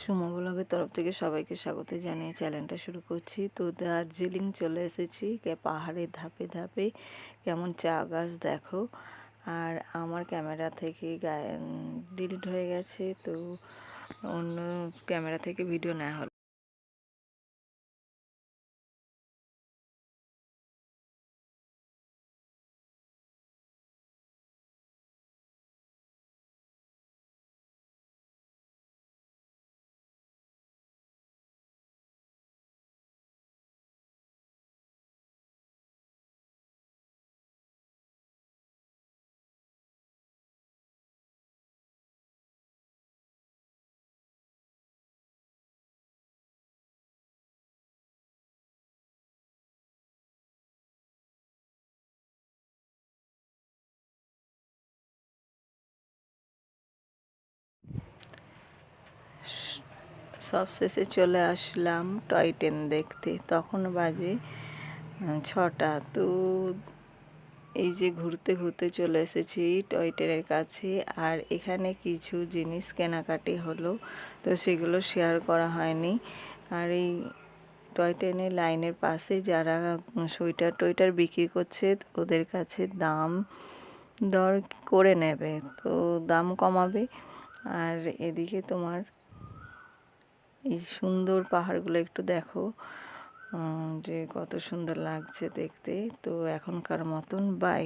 Sumo ব্লগের তরফ থেকে সবাইকে স্বাগত জানিয়ে চ্যানেলটা শুরু করছি। তো দার্জিলিং চলে এসেছি পাহাড়ের ধাপে ধাপে। কেমন চা গাছ দেখো। আর আমার ক্যামেরা থেকে ডিলিট হয়ে গেছে, তো অন্য ক্যামেরা থেকে ভিডিও নেওয়া হলো। সব শেষে চলে আসলাম টয় ট্রেন দেখতে। তখন বাজে ছটা। তো এই যে ঘুরতে ঘুরতে চলে এসেছি টয় ট্রেনের কাছে। আর এখানে কিছু জিনিস কেনাকাটি হলো, তো সেগুলো শেয়ার করা হয়নি। আর এই টয় ট্রেনের লাইনের পাশে যারা সোয়েটার টয়টার বিক্রি করছে, ওদের কাছে দাম দর করে নেবে। তো দাম কমাবে। আর এদিকে তোমার এই সুন্দর পাহাড়গুলো একটু দেখো। যে কত সুন্দর লাগছে দেখতে। তো এখনকার মতন বাই